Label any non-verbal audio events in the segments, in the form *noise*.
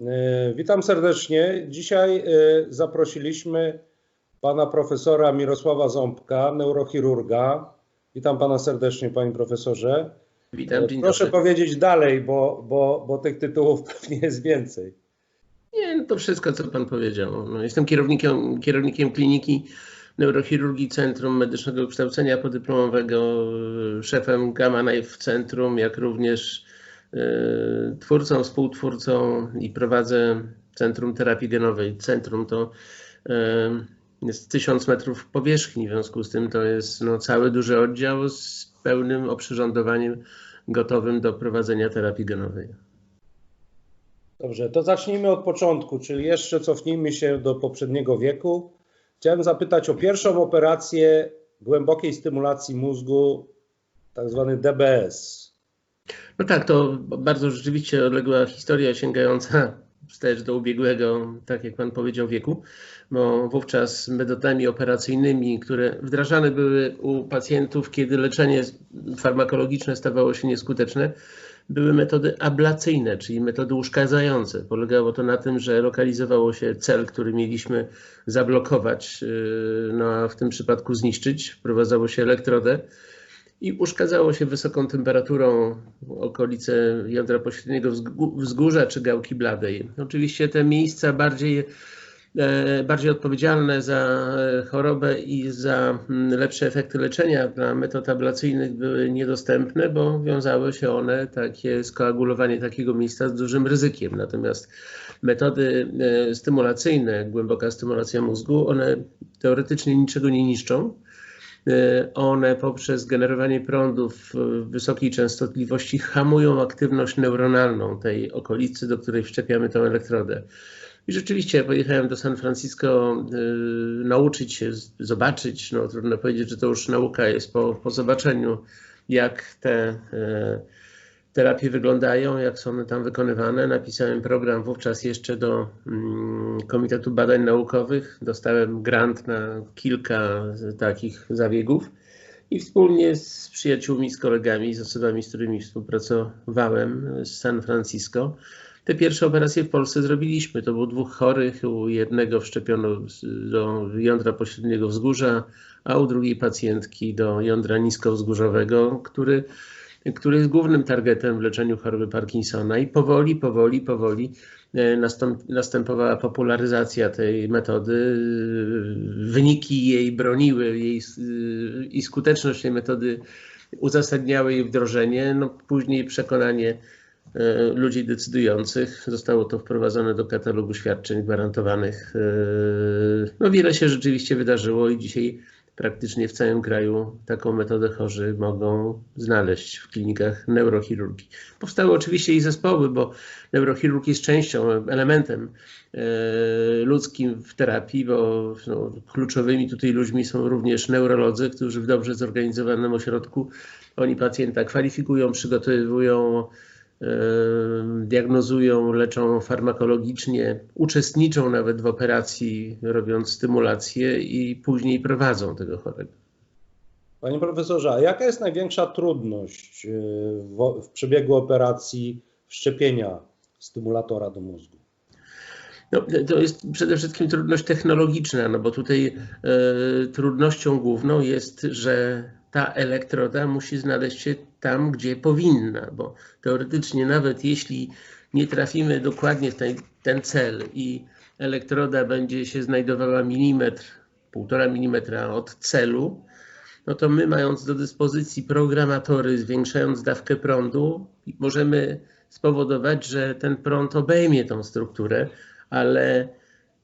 E, Witam serdecznie. Dzisiaj e, zaprosiliśmy pana profesora Mirosława Ząbka, neurochirurga. Witam pana serdecznie, panie profesorze. Witam, dzień Proszę dobry. powiedzieć dalej, bo, bo, bo tych tytułów *laughs* pewnie jest więcej. Nie, no to wszystko, co pan powiedział. No, jestem kierownikiem, kierownikiem kliniki neurochirurgii Centrum Medycznego Kształcenia Podyplomowego, szefem Gamma Knife Centrum, jak również twórcą, współtwórcą i prowadzę Centrum Terapii Genowej. Centrum to y, jest tysiąc metrów powierzchni, w związku z tym to jest no, cały duży oddział z pełnym oprzyrządowaniem gotowym do prowadzenia terapii genowej. Dobrze, to zacznijmy od początku, czyli jeszcze cofnijmy się do poprzedniego wieku. Chciałem zapytać o pierwszą operację głębokiej stymulacji mózgu, tak zwany DBS. No tak, to bardzo rzeczywiście odległa historia sięgająca wstecz do ubiegłego, tak jak pan powiedział, wieku, bo wówczas metodami operacyjnymi, które wdrażane były u pacjentów, kiedy leczenie farmakologiczne stawało się nieskuteczne, były metody ablacyjne, czyli metody uszkadzające. Polegało to na tym, że lokalizowało się cel, który mieliśmy zablokować, yy, no a w tym przypadku zniszczyć. Wprowadzało się elektrodę i uszkadzało się wysoką temperaturą okolice jądra pośredniego wzgó- wzgórza czy gałki bladej. Oczywiście te miejsca bardziej, e, bardziej odpowiedzialne za e, chorobę i za mm, lepsze efekty leczenia dla metod ablacyjnych były niedostępne, bo wiązały się one, takie skoagulowanie takiego miejsca z dużym ryzykiem. Natomiast metody e, stymulacyjne, głęboka stymulacja mózgu, one teoretycznie niczego nie niszczą. E, one poprzez generowanie prądów wysokiej częstotliwości hamują aktywność neuronalną tej okolicy, do której wszczepiamy tę elektrodę. I rzeczywiście pojechałem do San Francisco y, nauczyć się, zobaczyć, no trudno powiedzieć, że to już nauka jest po, po zobaczeniu, jak te y, terapie wyglądają, jak są one tam wykonywane. Napisałem program wówczas jeszcze do mm, Komitetu Badań Naukowych. Dostałem grant na kilka takich zabiegów i wspólnie z przyjaciółmi, z kolegami, z osobami, z którymi współpracowałem z San Francisco, te pierwsze operacje w Polsce zrobiliśmy. To było dwóch chorych, u jednego wszczepiono do jądra pośredniego wzgórza, a u drugiej pacjentki do jądra niskowzgórzowego, który który jest głównym targetem w leczeniu choroby Parkinsona i powoli, powoli, powoli e, następowała popularyzacja tej metody. Wyniki jej broniły jej, s- i skuteczność tej metody uzasadniały jej wdrożenie. No, później przekonanie e, ludzi decydujących zostało to wprowadzone do katalogu świadczeń gwarantowanych. E, No, wiele się rzeczywiście wydarzyło i dzisiaj praktycznie w całym kraju taką metodę chorzy mogą znaleźć w klinikach neurochirurgii. Powstały oczywiście i zespoły, bo neurochirurg jest częścią, elementem e, ludzkim w terapii, bo no, kluczowymi tutaj ludźmi są również neurolodzy, którzy w dobrze zorganizowanym ośrodku oni pacjenta kwalifikują, przygotowują, diagnozują, leczą farmakologicznie, uczestniczą nawet w operacji, robiąc stymulację i później prowadzą tego chorego. Panie profesorze, a jaka jest największa trudność y, w, w przebiegu operacji wszczepienia stymulatora do mózgu? No, to jest przede wszystkim trudność technologiczna, no bo tutaj e, trudnością główną jest, że ta elektroda musi znaleźć się tam, gdzie powinna, bo teoretycznie nawet jeśli nie trafimy dokładnie w ten, ten cel i elektroda będzie się znajdowała milimetr, półtora milimetra od celu, no to my mając do dyspozycji programatory, zwiększając dawkę prądu, możemy spowodować, że ten prąd obejmie tą strukturę, ale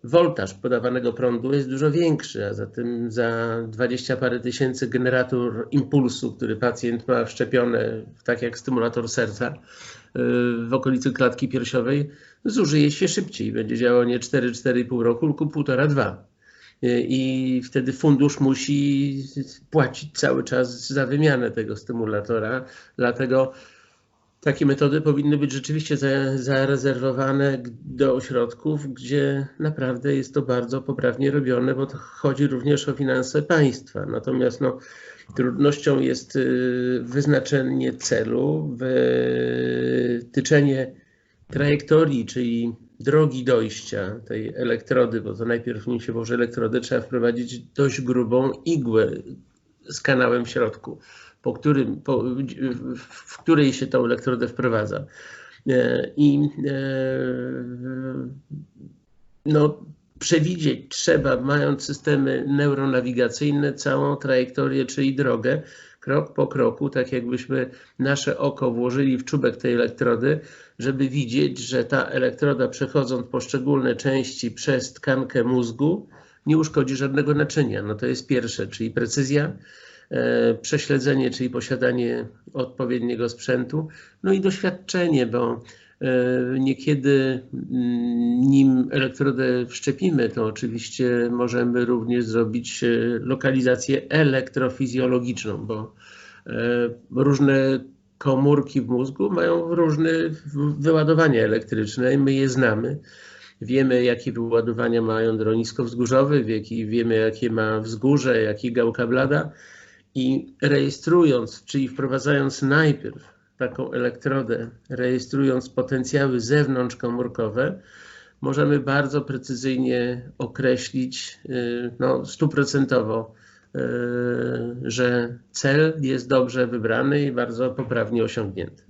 woltaż podawanego prądu jest dużo większy, a zatem za 20 parę tysięcy generator impulsu, który pacjent ma wszczepione, tak jak stymulator serca, yy, w okolicy klatki piersiowej, zużyje się szybciej. Będzie działał nie 4-4,5 roku, tylko 1,5-2. I wtedy fundusz musi płacić cały czas za wymianę tego stymulatora. Dlatego takie metody powinny być rzeczywiście za- zarezerwowane do ośrodków, gdzie naprawdę jest to bardzo poprawnie robione, bo to chodzi również o finanse państwa. Natomiast no, trudnością jest y, wyznaczenie celu, wytyczenie trajektorii, czyli drogi dojścia tej elektrody, bo to najpierw nim się włoży elektrody, trzeba wprowadzić dość grubą igłę z kanałem w środku, po którym, po, w której się tą elektrodę wprowadza. E, I no, przewidzieć trzeba, mając systemy neuronawigacyjne, całą trajektorię, czyli drogę, krok po kroku, tak jakbyśmy nasze oko włożyli w czubek tej elektrody, żeby widzieć, że ta elektroda przechodząc poszczególne części przez tkankę mózgu nie uszkodzi żadnego naczynia. No to jest pierwsze, czyli precyzja, e, prześledzenie, czyli posiadanie odpowiedniego sprzętu, no i doświadczenie, bo E, niekiedy mm, nim elektrodę wszczepimy, to oczywiście możemy również zrobić e, lokalizację elektrofizjologiczną, bo e, różne komórki w mózgu mają różne wyładowania elektryczne i my je znamy. Wiemy, jakie wyładowania ma jądro niskowzgórzowe, wiemy, jakie ma wzgórze, jaki gałka blada i rejestrując, czyli wprowadzając najpierw taką elektrodę, rejestrując potencjały zewnątrzkomórkowe, możemy bardzo precyzyjnie określić y, no, stuprocentowo, y, że cel jest dobrze wybrany i bardzo poprawnie osiągnięty.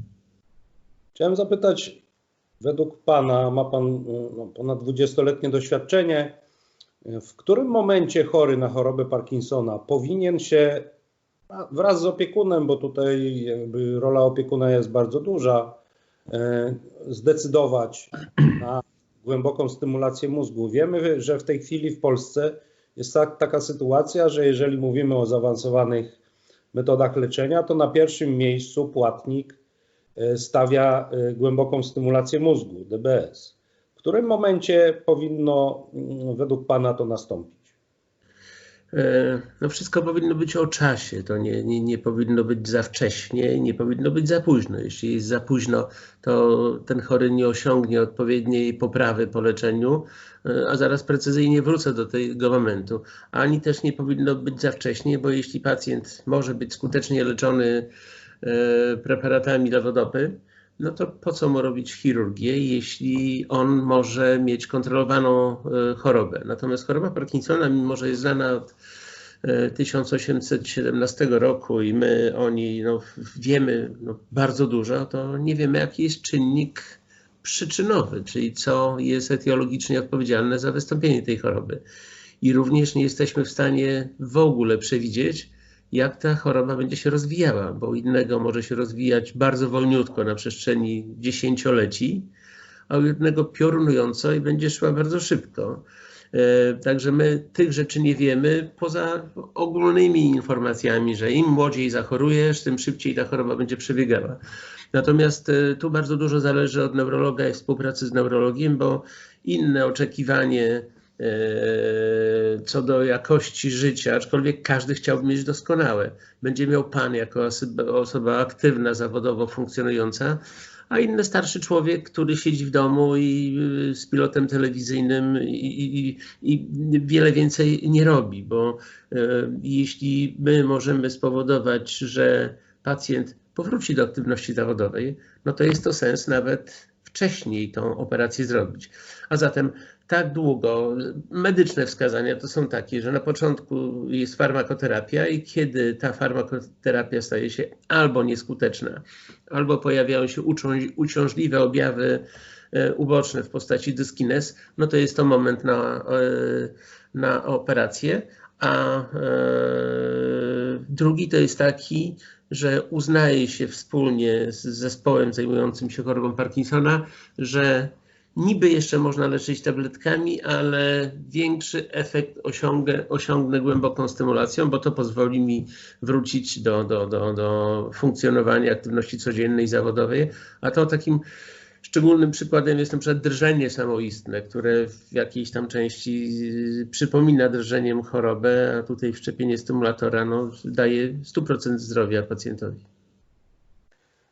Chciałem zapytać, według Pana, ma Pan no, ponad 20-letnie doświadczenie, w którym momencie chory na chorobę Parkinsona powinien się wraz z opiekunem, bo tutaj jakby rola opiekuna jest bardzo duża, e, zdecydować na głęboką stymulację mózgu. Wiemy, że w tej chwili w Polsce jest tak, taka sytuacja, że jeżeli mówimy o zaawansowanych metodach leczenia, to na pierwszym miejscu płatnik e, stawia e, głęboką stymulację mózgu, DBS. W którym momencie powinno mm, według Pana to nastąpić? E, no wszystko powinno być o czasie, to nie, nie, nie powinno być za wcześnie, nie powinno być za późno. Jeśli jest za późno, to ten chory nie osiągnie odpowiedniej poprawy po leczeniu, e, a zaraz precyzyjnie wrócę do tego momentu. Ani też nie powinno być za wcześnie, bo jeśli pacjent może być skutecznie leczony e, preparatami dla wodopy, no to po co mu robić chirurgię, jeśli on może mieć kontrolowaną e, chorobę. Natomiast choroba Parkinsona, mimo że jest znana od 1817 e, roku i my o niej no, wiemy no, bardzo dużo, to nie wiemy, jaki jest czynnik przyczynowy, czyli co jest etiologicznie odpowiedzialne za wystąpienie tej choroby. I również nie jesteśmy w stanie w ogóle przewidzieć, jak ta choroba będzie się rozwijała, bo innego może się rozwijać bardzo wolniutko na przestrzeni dziesięcioleci, a u jednego piorunująco i będzie szła bardzo szybko. E, także my tych rzeczy nie wiemy, poza ogólnymi informacjami, że im młodziej zachorujesz, tym szybciej ta choroba będzie przebiegała. Natomiast e, tu bardzo dużo zależy od neurologa i współpracy z neurologiem, bo inne oczekiwanie co do jakości życia, aczkolwiek każdy chciałby mieć doskonałe. Będzie miał pan jako osoba aktywna, zawodowo funkcjonująca, a inny starszy człowiek, który siedzi w domu i y, z pilotem telewizyjnym i, i, i wiele więcej nie robi, bo e, jeśli my możemy spowodować, że pacjent powróci do aktywności zawodowej, no to jest to sens nawet wcześniej tą operację zrobić. A zatem tak długo, medyczne wskazania to są takie, że na początku jest farmakoterapia i kiedy ta farmakoterapia staje się albo nieskuteczna, albo pojawiają się uciążliwe objawy e, uboczne w postaci dyskines, no to jest to moment na, e, na operację, a e, drugi to jest taki, że uznaje się wspólnie z zespołem zajmującym się chorobą Parkinsona, że niby jeszcze można leczyć tabletkami, ale większy efekt osiągnę, osiągnę głęboką stymulacją, bo to pozwoli mi wrócić do, do, do, do funkcjonowania aktywności codziennej, zawodowej, a to takim Szczególnym przykładem jest na przykład drżenie samoistne, które w jakiejś tam części przypomina drżeniem chorobę, a tutaj wszczepienie stymulatora no, daje 100% zdrowia pacjentowi.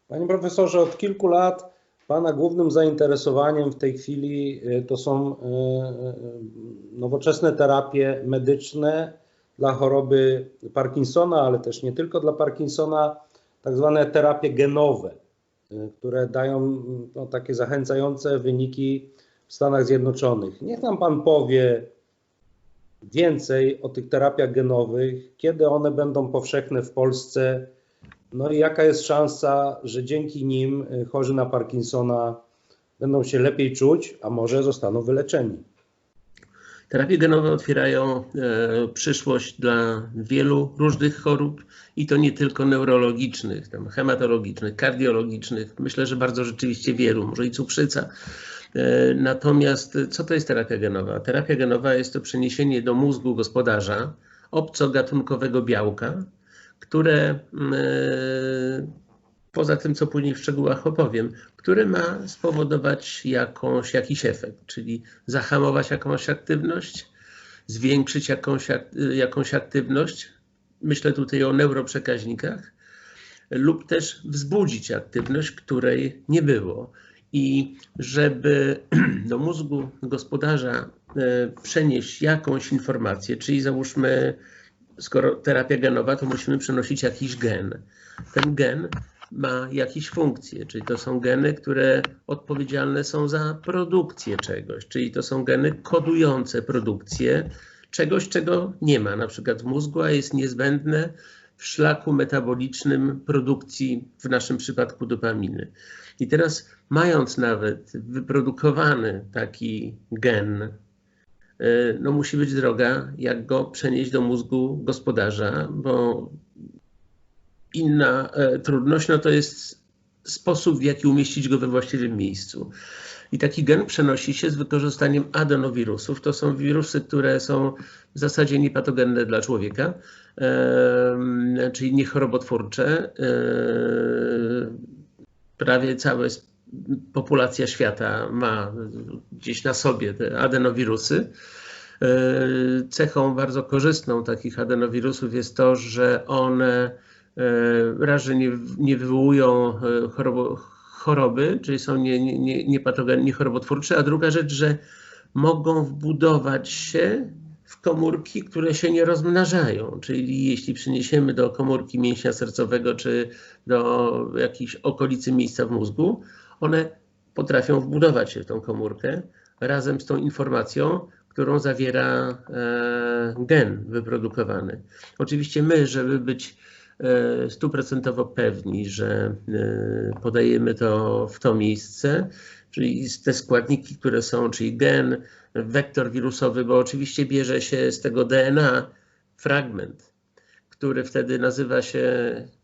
Panie profesorze, od kilku lat Pana głównym zainteresowaniem w tej chwili y, to są y, y, nowoczesne terapie medyczne dla choroby Parkinsona, ale też nie tylko dla Parkinsona, tak zwane terapie genowe. Które dają no, takie zachęcające wyniki w Stanach Zjednoczonych. Niech nam pan powie więcej o tych terapiach genowych, kiedy one będą powszechne w Polsce, no i jaka jest szansa, że dzięki nim chorzy na Parkinsona będą się lepiej czuć, a może zostaną wyleczeni. Terapie genowe otwierają e, przyszłość dla wielu różnych chorób i to nie tylko neurologicznych, tam hematologicznych, kardiologicznych. Myślę, że bardzo rzeczywiście wielu, może i cukrzyca. E, natomiast co to jest terapia genowa? Terapia genowa jest to przeniesienie do mózgu gospodarza obcogatunkowego białka, które mm, e, poza tym, co później w szczegółach opowiem, który ma spowodować jakąś, jakiś efekt, czyli zahamować jakąś aktywność, zwiększyć jakąś, jakąś aktywność, myślę tutaj o neuroprzekaźnikach, lub też wzbudzić aktywność, której nie było. I żeby *clears throat* do mózgu gospodarza e, przenieść jakąś informację, czyli załóżmy, skoro terapia genowa, to musimy przenosić jakiś gen. Ten gen ma jakieś funkcje, czyli to są geny, które odpowiedzialne są za produkcję czegoś, czyli to są geny kodujące produkcję czegoś, czego nie ma na przykład w mózgu, a jest niezbędne w szlaku metabolicznym produkcji, w naszym przypadku dopaminy. I teraz, mając nawet wyprodukowany taki gen, e, no musi być droga, jak go przenieść do mózgu gospodarza, bo inna e, trudność, no to jest sposób, w jaki umieścić go we właściwym miejscu. I taki gen przenosi się z wykorzystaniem adenowirusów. To są wirusy, które są w zasadzie niepatogenne dla człowieka, e, czyli niechorobotwórcze. E, prawie cała populacja świata ma gdzieś na sobie te adenowirusy. Cechą bardzo korzystną takich adenowirusów jest to, że one E, raz, że nie, nie wywołują e, choroby, czyli są nie, nie, nie, chorobotwórcze, a druga rzecz, że mogą wbudować się w komórki, które się nie rozmnażają. Czyli jeśli przeniesiemy do komórki mięśnia sercowego czy do jakiejś okolicy miejsca w mózgu, one potrafią wbudować się w tą komórkę razem z tą informacją, którą zawiera e, gen wyprodukowany. Oczywiście my, żeby być stuprocentowo pewni, że e, podajemy to w to miejsce, czyli te składniki, które są, czyli gen, wektor wirusowy, bo oczywiście bierze się z tego DNA fragment, który wtedy nazywa się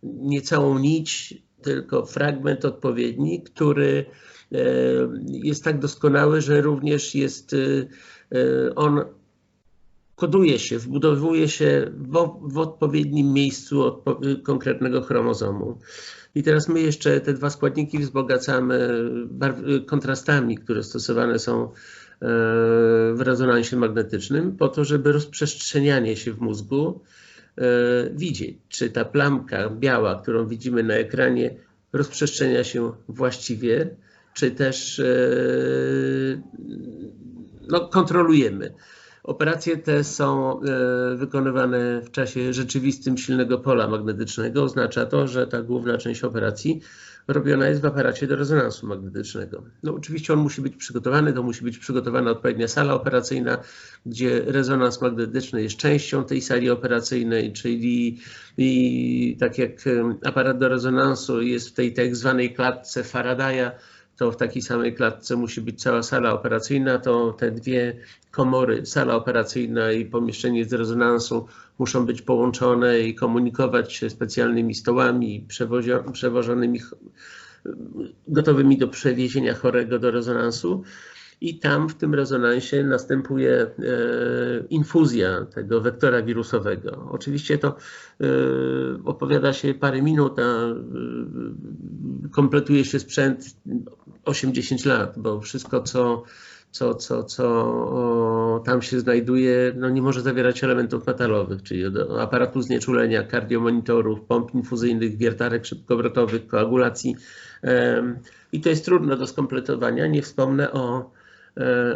nie całą nić, tylko fragment odpowiedni, który e, jest tak doskonały, że również jest on koduje się, wbudowuje się w, w odpowiednim miejscu konkretnego chromozomu. I teraz my jeszcze te dwa składniki wzbogacamy kontrastami, które stosowane są e, w rezonansie magnetycznym, po to, żeby rozprzestrzenianie się w mózgu e, widzieć, czy ta plamka biała, którą widzimy na ekranie, rozprzestrzenia się właściwie, czy też e, no, kontrolujemy. Operacje te są e, wykonywane w czasie rzeczywistym silnego pola magnetycznego. Oznacza to, że ta główna część operacji robiona jest w aparacie do rezonansu magnetycznego. No oczywiście on musi być przygotowany, to musi być przygotowana odpowiednia sala operacyjna, gdzie rezonans magnetyczny jest częścią tej sali operacyjnej, czyli i tak jak e, aparat do rezonansu jest w tej tak zwanej klatce Faradaya, to w takiej samej klatce musi być cała sala operacyjna, to te dwie komory, sala operacyjna i pomieszczenie z rezonansu muszą być połączone i komunikować się specjalnymi stołami przewożonymi, gotowymi do przewiezienia chorego do rezonansu i tam w tym rezonansie następuje e, infuzja tego wektora wirusowego. Oczywiście to e, opowiada się parę minut, a e, kompletuje się sprzęt 8-10 lat, bo wszystko co co, co, co tam się znajduje, no nie może zawierać elementów metalowych, czyli aparatu znieczulenia, kardiomonitorów, pomp infuzyjnych, wiertarek szybkowrotowych, koagulacji. I to jest trudne do skompletowania. Nie wspomnę o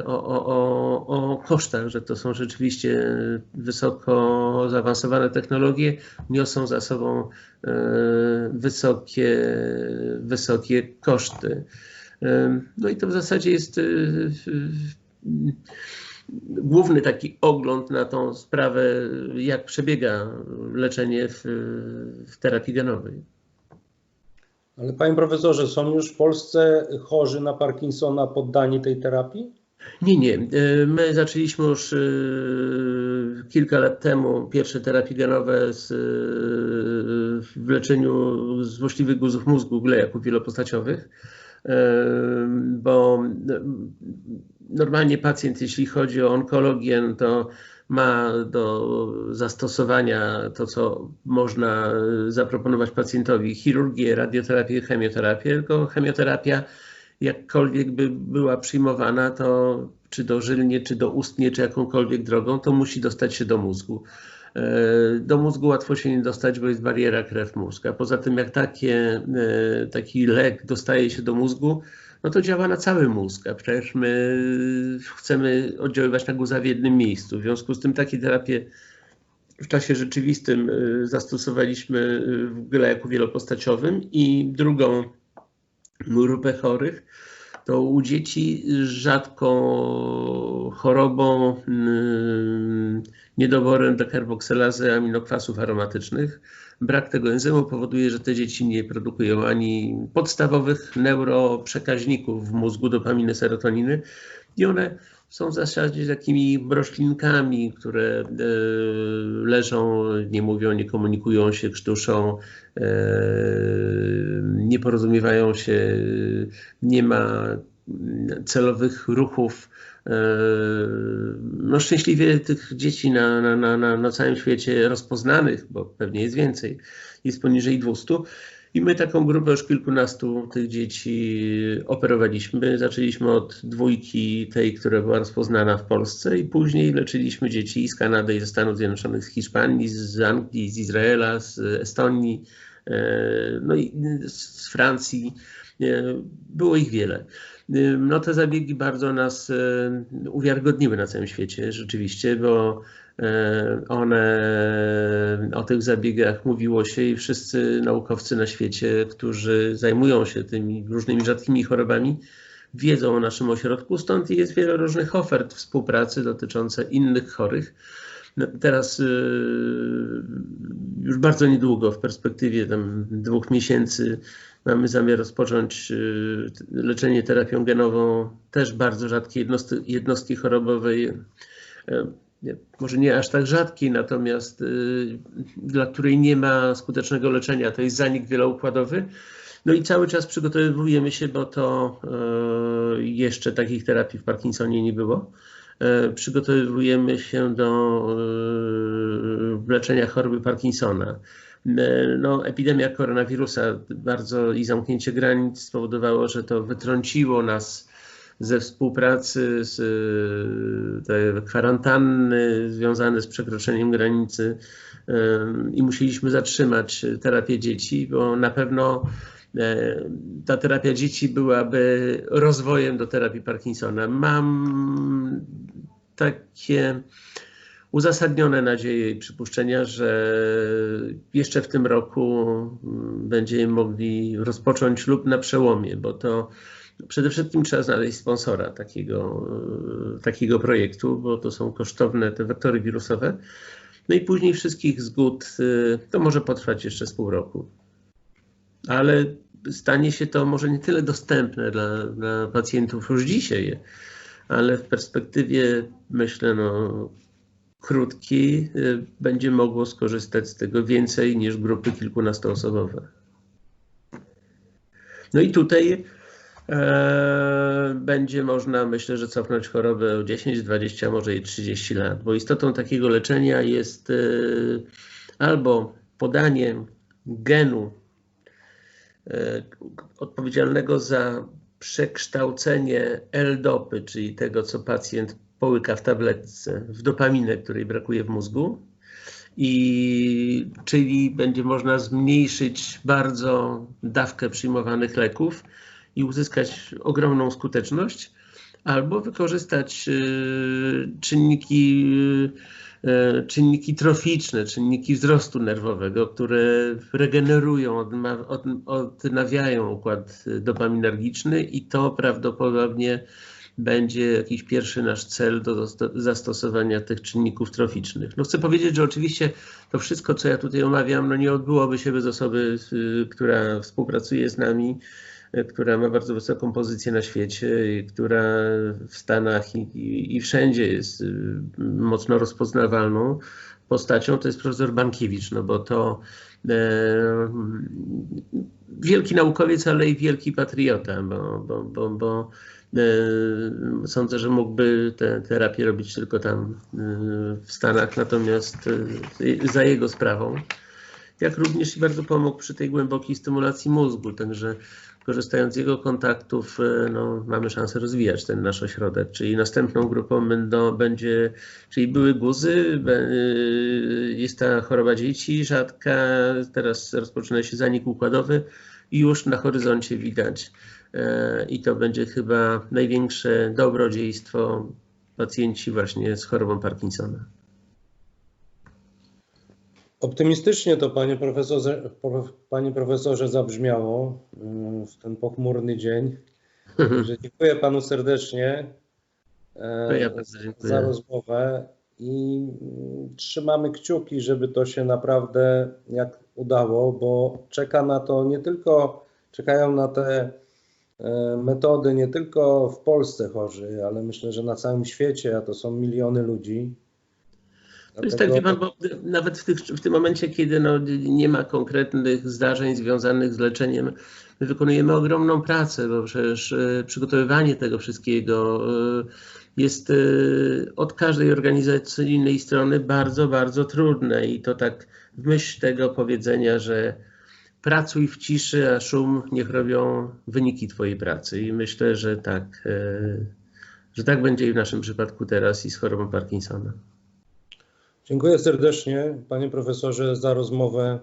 o, o, o, o kosztach, że to są rzeczywiście wysoko zaawansowane technologie, niosą za sobą e, wysokie, wysokie koszty. No i to w zasadzie jest główny taki ogląd na tą sprawę, jak przebiega leczenie w, w terapii genowej. Ale panie profesorze, są już w Polsce chorzy na Parkinsona poddani tej terapii? Nie, nie. My zaczęliśmy już e, kilka lat temu pierwsze terapie genowe z, e, w leczeniu złośliwych guzów mózgu, glejaków wielopostaciowych, e, bo normalnie pacjent, jeśli chodzi o onkologię, no to ma do zastosowania to, co można zaproponować pacjentowi, chirurgię, radioterapię, chemioterapię, tylko chemioterapia jakkolwiek by była przyjmowana, to czy dożylnie, czy doustnie, czy jakąkolwiek drogą, to musi dostać się do mózgu. E, do mózgu łatwo się nie dostać, bo jest bariera krew-mózg. A poza tym, jak takie, e, taki lek dostaje się do mózgu, no to działa na cały mózg, a przecież my chcemy oddziaływać na guza w jednym miejscu. W związku z tym takie terapie w czasie rzeczywistym y, zastosowaliśmy w glejaku wielopostaciowym i drugą grupę chorych to u dzieci rzadką chorobą, mm, niedoborem dekarbokselazy aminokwasów aromatycznych. Brak tego enzymu powoduje, że te dzieci nie produkują ani podstawowych neuroprzekaźników w mózgu, dopaminy, serotoniny i one są w zasadzie takimi roślinkami, które e, leżą, nie mówią, nie komunikują się, krztuszą, e, nie porozumiewają się, nie ma celowych ruchów. E, no szczęśliwie tych dzieci na, na, na, na całym świecie rozpoznanych, bo pewnie jest więcej, jest poniżej 200 i my taką grupę już kilkunastu tych dzieci operowaliśmy. Zaczęliśmy od dwójki tej, która była rozpoznana w Polsce i później leczyliśmy dzieci z Kanady ze Stanów Zjednoczonych, z Hiszpanii, z Anglii, z Izraela, z Estonii, e, no i z Francji. E, było ich wiele. E, no te zabiegi bardzo nas uwiarygodniły na całym świecie, rzeczywiście, bo E, one, o tych zabiegach mówiło się i wszyscy naukowcy na świecie, którzy zajmują się tymi różnymi rzadkimi chorobami, wiedzą o naszym ośrodku, stąd jest wiele różnych ofert współpracy dotyczące innych chorych. No, teraz y, już bardzo niedługo, w perspektywie tam dwóch miesięcy, mamy zamiar rozpocząć leczenie terapią genową też bardzo rzadkiej jednostki chorobowej e, może nie aż tak rzadkiej, natomiast y, dla której nie ma skutecznego leczenia, to jest zanik wieloukładowy. No i cały czas przygotowujemy się, bo to y, jeszcze takich terapii w Parkinsonie nie było. Y, przygotowujemy się do leczenia choroby Parkinsona. No, epidemia koronawirusa bardzo i zamknięcie granic spowodowało, że to wytrąciło nas ze współpracy, z y, te kwarantanny związane z przekroczeniem granicy i musieliśmy zatrzymać terapię dzieci, bo na pewno e, ta terapia dzieci byłaby rozwojem do terapii Parkinsona. Mam takie uzasadnione nadzieje i przypuszczenia, że jeszcze w tym roku będziemy mogli rozpocząć lub na przełomie, bo to Przede wszystkim trzeba znaleźć sponsora takiego, takiego projektu, bo to są kosztowne te wektory wirusowe. No i później wszystkich zgód y, to może potrwać jeszcze z pół roku. Ale stanie się to może nie tyle dostępne dla, dla pacjentów już dzisiaj, ale w perspektywie, myślę, no, krótkiej y, będzie mogło skorzystać z tego więcej niż grupy kilkunastoosobowe. No i tutaj E, będzie można, myślę, że cofnąć chorobę o 10, 20, może i 30 lat, bo istotą takiego leczenia jest e, albo podanie genu e, odpowiedzialnego za przekształcenie L-dopy, czyli tego, co pacjent połyka w tabletce, w dopaminę, której brakuje w mózgu. I czyli będzie można zmniejszyć bardzo dawkę przyjmowanych leków i uzyskać ogromną skuteczność, albo wykorzystać y, czynniki e, czynniki troficzne, czynniki wzrostu nerwowego, które regenerują, odnawiają układ dopaminergiczny i to prawdopodobnie będzie jakiś pierwszy nasz cel do zastosowania tych czynników troficznych. No chcę powiedzieć, że oczywiście to wszystko, co ja tutaj omawiam, no nie odbyłoby się bez osoby, która współpracuje z nami, która ma bardzo wysoką pozycję na świecie, i która w Stanach i, i, i wszędzie jest y, mocno rozpoznawalną postacią, to jest profesor Bankiewicz, no bo to e, wielki naukowiec, ale i wielki patriota, bo, bo, bo, bo e, sądzę, że mógłby tę terapię robić tylko tam e, w Stanach, natomiast e, za jego sprawą. Jak również i bardzo pomógł przy tej głębokiej stymulacji mózgu, także korzystając z jego kontaktów, e, no, mamy szansę rozwijać ten nasz ośrodek, czyli następną grupą będą, będzie, czyli były guzy, e, jest ta choroba dzieci rzadka, teraz rozpoczyna się zanik układowy i już na horyzoncie widać e, i to będzie chyba największe dobrodziejstwo pacjenci właśnie z chorobą Parkinsona. Optymistycznie to, panie profesorze, pro- panie profesorze, zabrzmiało y, w ten pochmurny dzień. *laughs* Także dziękuję panu serdecznie e, ja za rozmowę i mm, trzymamy kciuki, żeby to się naprawdę jak udało, bo czeka na to nie tylko, czekają na te e, metody nie tylko w Polsce chorzy, ale myślę, że na całym świecie, a to są miliony ludzi. To jest tak, Dlatego- wie pan, bo nawet w, tych, w tym momencie, kiedy no, nie ma konkretnych zdarzeń związanych z leczeniem, my wykonujemy ogromną pracę, bo przecież e, przygotowywanie tego wszystkiego e, jest e, od każdej organizacyjnej strony bardzo, bardzo trudne i to tak w myśl tego powiedzenia, że pracuj w ciszy, a szum niech robią wyniki twojej pracy i myślę, że tak, że tak będzie i w naszym przypadku teraz i z chorobą Parkinsona. Dziękuję serdecznie, panie profesorze, za rozmowę.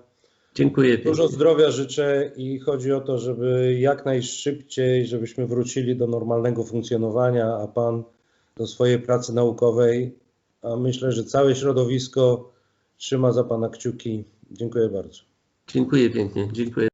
Dziękuję Dużo zdrowia życzę i chodzi o to, żeby jak najszybciej, żebyśmy wrócili do normalnego funkcjonowania, a pan do swojej pracy naukowej. A myślę, że całe środowisko trzyma za pana kciuki. Dziękuję bardzo. Dziękuję pięknie. Dziękuję.